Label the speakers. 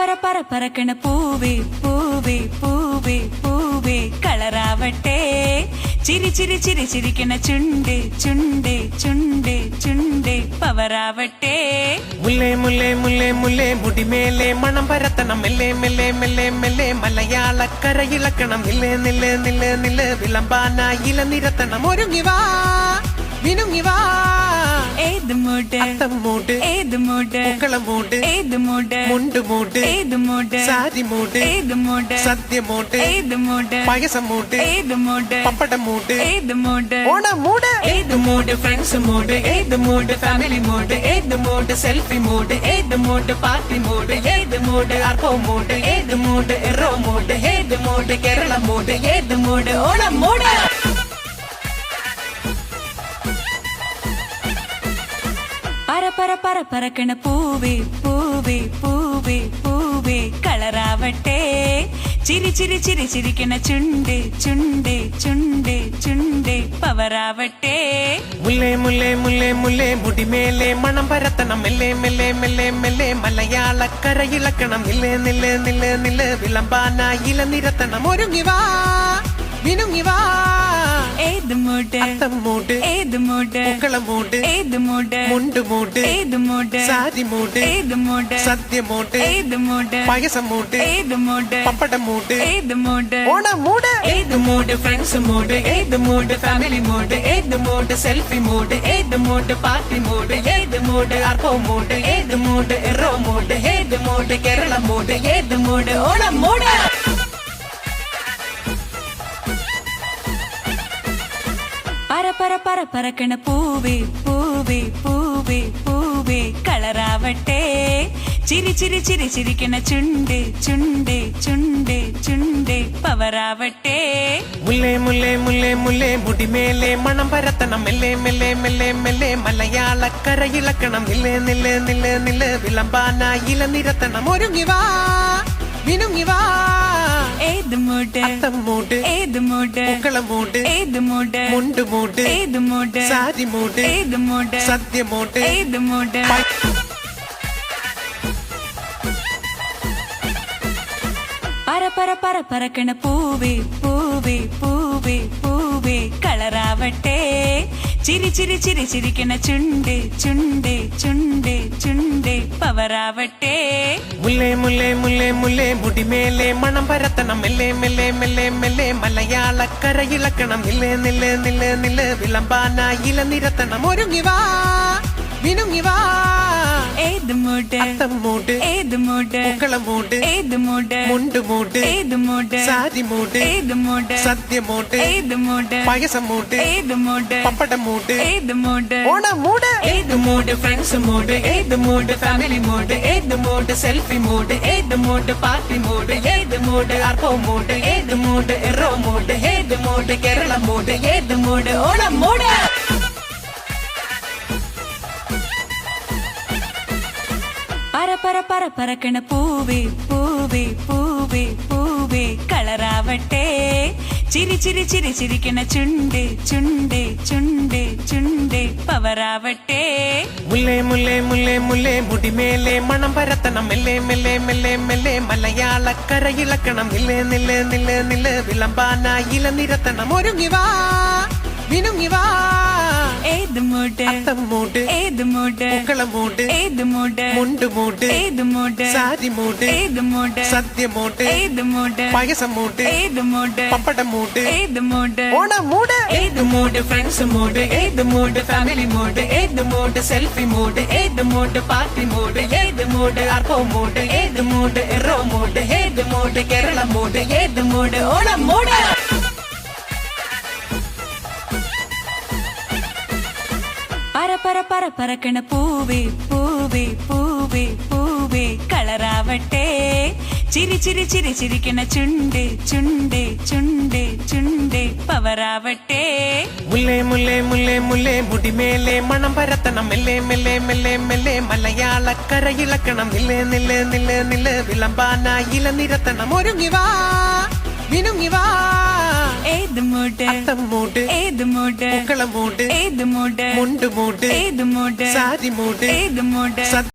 Speaker 1: പറ പറ പറക്കണ പൂവേ പൂവേ പൂവേ പൂവേ. കളറാവട്ടെ. ചിരി ചിരി ചിരി ചിരിക്കണ ചുണ്ട് ചുണ്ട് ചുണ്ട് ചുണ്ട്. പവറാവട്ടെ.
Speaker 2: മുല്ലേ മുല്ലേ മുല്ലേ മുല്ലേ മുടിമേലെ മണം പരത്തണം. മെല്ലെ മെല്ലെ മെല്ലെ മെല്ലെ മലയാളക്കര ഇളക്കണം നില്ല് നില്ല് നില്ല് നില്ല് വിളമ്പാന ഇല നിരത്തണം. ഒരുങ്ങി വാ മിനുങ്ങി വാ.
Speaker 1: ഏത് മൂട്ട്
Speaker 2: അത്തം
Speaker 1: மூடு
Speaker 2: உக்கள மூடு
Speaker 1: ஏது மூடு
Speaker 2: முண்டு மூடு
Speaker 1: ஏது மூடு
Speaker 2: சாதி மூடு
Speaker 1: ஏது மூடு
Speaker 2: சத்திய மூடு
Speaker 1: ஏது மூடு
Speaker 2: பாயசம் மூடு
Speaker 1: ஏது மூடு
Speaker 2: பப்பட மூடு
Speaker 1: ஏது மூடு ஓட மூடு ஏது மூடு ஃப்ரெண்ட்ஸ் மூடு ஏது மூடு ஃபேமிலி மூடு ஏது மூடு செல்ஃபி மூடு ஏது மூடு பார்ட்டி மூடு ஏது மூடு அர்ப்போ மூடு ஏது கேரள மூடு ஏது மூடு ஓட மூடு പര പറ പറക്കണ പൂവേ പൂവേ പൂവേ പൂവേ. കളറാവട്ടെ. ചിരി ചിരി ചിരി ചിരിക്കണ ചുണ്ട് ചുണ്ട് ചുണ്ട് ചുണ്ട്. പവറാവട്ടെ.
Speaker 2: മുല്ലേ മുല്ലേ മുല്ലേ മുല്ലേ. മുടിമേലെ മണം പരത്തണം. മെല്ലെ മെല്ലെ മെല്ലെ മെല്ലെ. മലയാളക്കര ഇളക്കണം നില്ല് നില്ല് നില്ല്. നില്ല് ഇല നിരത്തണം. ഒരുങ്ങിവാ വാ മിനുങ്ങി വാ.
Speaker 1: ഏത് മൂഡ്
Speaker 2: അത്തം മൂട്
Speaker 1: ഏത് മൂഡ്
Speaker 2: പൂക്കളം മൂട്
Speaker 1: ഏത് മൂഡ്
Speaker 2: മുണ്ട് മൂട്
Speaker 1: ഏത് മൂഡ്
Speaker 2: സാരി മൂട്
Speaker 1: ഏത് മൂഡ്
Speaker 2: സദ്യ മൂട്
Speaker 1: ഏത് മൂഡ്
Speaker 2: പായസം മൂട്
Speaker 1: ഏത് മൂഡ്
Speaker 2: പപ്പടം മൂട്
Speaker 1: ഏത് മൂഡ്
Speaker 2: ഓണം മൂട്
Speaker 1: ഏത് മൂഡ് ഫ്രണ്ട്സ് മൂഡ് ഏത് മൂഡ് ഫാമിലി മൂഡ് ഏത് മൂഡ് സെൽഫി മൂഡ് ഏത് മൂഡ് പാർട്ടി മൂഡ് ഏത് മൂഡ് അർപ്പോ മൂഡ് ഏത് മൂഡ് എറോ മൂഡ് ഏത് മൂഡ് കേരള മൂഡ് ഏത് മൂഡ് ഓണം മൂഡ് പര പറ പറക്കണ പൂവേ പൂവേ പൂവേ പൂവേ കളറാവട്ടെ. ചിരി ചിരി ചിരി ചിരിക്കണ ചുണ്ട് ചുണ്ട് ചുണ്ട് ചുണ്ട് പവറാവട്ടെ.
Speaker 2: മുല്ലേ മുല്ലേ മുല്ലേ മുല്ലേ മുടിമേലെ മണം പരത്തണം. മെല്ലെ മെല്ലെ മെല്ലെ മെല്ലെ മലയാളക്കര ഇളക്കണം നില്ല് നില്ല് നില്ല് നില്ല് വിളമ്പാനായി ഇല നിരത്തണം. ഒരുങ്ങി വാ മിനുങ്ങി വാ.
Speaker 1: ഏത് മൂഡ്
Speaker 2: അത്തം മൂട്
Speaker 1: ഏത് മൂഡ്
Speaker 2: പൂക്കളം മൂട്
Speaker 1: ഏത് മൂഡ്
Speaker 2: മുണ്ട് മൂട്
Speaker 1: ഏത് മൂഡ്
Speaker 2: സാരി മൂട്
Speaker 1: ഏത് മൂഡ്
Speaker 2: സദ്യ മൂട്
Speaker 1: ഏത് മൂഡ് പറ പറ പറ പറക്കണ പൂവേ പൂവേ പൂവേ പൂവേ കളറാവട്ടെ ചിരി ചിരി ചിരി ചിരിക്കണ ചുണ്ട് ചുണ്ട് ചുണ്ട് ചുണ്ട് പവറാവട്ടെ.
Speaker 2: മുല്ലേ മുല്ലേ മുല്ലേ മുല്ലേ മുടിമേലെ മണം പരത്തണം. മെല്ലെ മെല്ലെ മെല്ലെ മെല്ലെ മലയാളക്കര ഇളക്കണം നില്ല് നില്ല് നില്ല് നില്ല് വിളമ്പാനായി ഇല നിരത്തണം. ഒരുങ്ങി വാ മിനുങ്ങി വാ.
Speaker 1: ഏത് മൂഡ്
Speaker 2: അത്തം മൂട്
Speaker 1: ഏത് മൂഡ്
Speaker 2: പൂക്കളം മൂട്
Speaker 1: ഏത് മൂഡ്
Speaker 2: മുണ്ട് മൂട്
Speaker 1: ഏത് മൂഡ്
Speaker 2: സാരി മൂട്
Speaker 1: ഏത് മൂഡ്
Speaker 2: സദ്യ മൂട്
Speaker 1: ഏത് മൂഡ്
Speaker 2: പായസം മൂട്
Speaker 1: ഏത് മൂഡ്
Speaker 2: പപ്പടം മൂട്
Speaker 1: ഏത് മൂഡ്
Speaker 2: ഓണം മൂട്
Speaker 1: ഏത് മൂഡ് ഫ്രണ്ട്സ് മൂഡ് ഏത് മൂഡ് ഫാമിലി മൂഡ് ഏത് മൂഡ് സെൽഫി മൂഡ് ഏത് മൂഡ് പാർട്ടി മൂഡ് ഏത് മൂഡ് അർപ്പോ മൂഡ് ഏത് മൂഡ് എറോ മൂഡ് ഏത് മൂഡ് കേരള മൂഡ് ഏത് മൂഡ് ഓണം മൂഡ് പര പറ പറക്കണ പൂവേ പൂവേ പൂവേ പൂവേ. കളറാവട്ടെ. ചിരി ചിരി ചിരി ചിരിക്കണ ചുണ്ടേ ചുണ്ടേ ചുണ്ടേ ചുണ്ടേ. പവറാവട്ടെ.
Speaker 2: മുല്ലേ മുല്ലേ മുല്ലേ മുല്ലേ. മുടിമേലെ മണം പരത്തണം. മെല്ലെ മെല്ലെ മെല്ലെ മെല്ലെ. മലയാളക്കര ഇളക്കണം. നില്ല് നില്ല് നില്ല് നില്ല്. വിളമ്പാനായി ഇല നിരത്തണം. ഒരുങ്ങി വാ. മിനുങ്ങി വാ.
Speaker 1: ഏത് മൂഡ്
Speaker 2: അത്തം മൂട്. மூடு உக்கள
Speaker 1: மூடு ஏது
Speaker 2: மூடு முண்டு
Speaker 1: மூடு ஏது
Speaker 2: மூடு சாதி
Speaker 1: மூடு ஏது
Speaker 2: மூடு சத்திய
Speaker 1: மூடு ஏது மூடு பாயசம் மூடு ஏது மூடு பப்பட மூடு ஏது மூடு ஓட மூடு ஏது மூடு ஃப்ரெண்ட்ஸ் மூடு ஏது மூடு ஃபேமிலி மூடு ஏது மூடு செல்ஃபி மூடு ஏது மூடு பார்ட்டி மூடு கேரள மூடு ஏது மூடு ஓட மூடு പറക്കണ പൂവേ പൂവേ പൂവേ പൂവേ. കളറാവട്ടെ. ചിരി ചിരി ചിരി ചിരിക്കണ ചുണ്ട് ചുണ്ട് ചുണ്ട് ചുണ്ട്. പവറാവട്ടെ.
Speaker 2: മുല്ലേ മുല്ലേ മുല്ലേ മുല്ലേ. മുടിമേലെ മണം പരത്തണം. മെല്ലെ മെല്ലെ മെല്ലെ മെല്ലെ. മലയാളക്കര ഇളക്കണം. നില്ല് നില്ല് നില്ല് നില്ല്. വിളമ്പാനായി ഇല നിരത്തണം. ഒരുങ്ങി വാ. മുട്ട്
Speaker 1: ഏത്
Speaker 2: മുട്ട് മൂട്
Speaker 1: ഏത് മുട്ട്
Speaker 2: പൂക്കളം മുട്ട്
Speaker 1: ഏത്
Speaker 2: മുട്ട് മൂട്
Speaker 1: ഏത് മൂഡ്